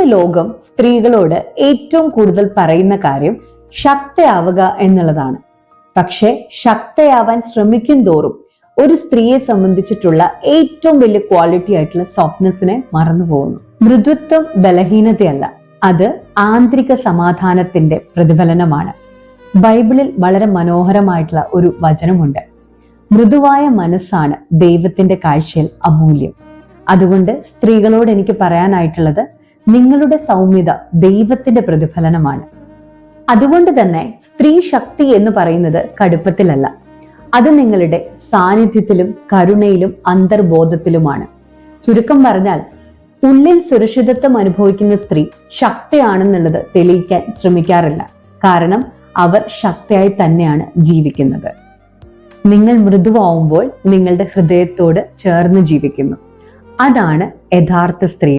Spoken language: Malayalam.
ഇന്ന് ലോകം സ്ത്രീകളോട് ഏറ്റവും കൂടുതൽ പറയുന്ന കാര്യം ശക്തയാവുക എന്നുള്ളതാണ്. പക്ഷെ ശക്തയാവാൻ ശ്രമിക്കും തോറും ഒരു സ്ത്രീയെ സംബന്ധിച്ചിട്ടുള്ള ഏറ്റവും വലിയ ക്വാളിറ്റി ആയിട്ടുള്ള സോഫ്റ്റ്നെസ്സിനെ മറന്നു പോകുന്നു. മൃദുത്വം ബലഹീനതയല്ല അത് ആന്തരിക സമാധാനത്തിന്റെ പ്രതിഫലനമാണ്. ബൈബിളിൽ വളരെ മനോഹരമായിട്ടുള്ള ഒരു വചനമുണ്ട്. മൃദുവായ മനസ്സാണ് ദൈവത്തിന്റെ കാഴ്ചയിൽ അമൂല്യം. അതുകൊണ്ട് സ്ത്രീകളോട് എനിക്ക് പറയാനായിട്ടുള്ളത് നിങ്ങളുടെ സൗമ്യത ദൈവത്തിന്റെ പ്രതിഫലനമാണ്. അതുകൊണ്ട് തന്നെ സ്ത്രീ ശക്തി എന്ന് പറയുന്നത് കടുപ്പത്തിലല്ല. അത് നിങ്ങളുടെ സാന്നിധ്യത്തിലും കരുണയിലും അന്തർബോധത്തിലുമാണ്. ചുരുക്കം പറഞ്ഞാൽ ഉള്ളിൽ സുരക്ഷിതത്വം അനുഭവിക്കുന്ന സ്ത്രീ ശക്തിയാണെന്നുള്ളത് തെളിയിക്കാൻ ശ്രമിക്കാറില്ല. കാരണം അവർ ശക്തിയായി തന്നെയാണ് ജീവിക്കുന്നത്. നിങ്ങൾ മൃദുവാവുമ്പോൾ നിങ്ങളുടെ ഹൃദയത്തോട് ചേർന്ന് ജീവിക്കുന്നു. അതാണ് യഥാർത്ഥ സ്ത്രീ.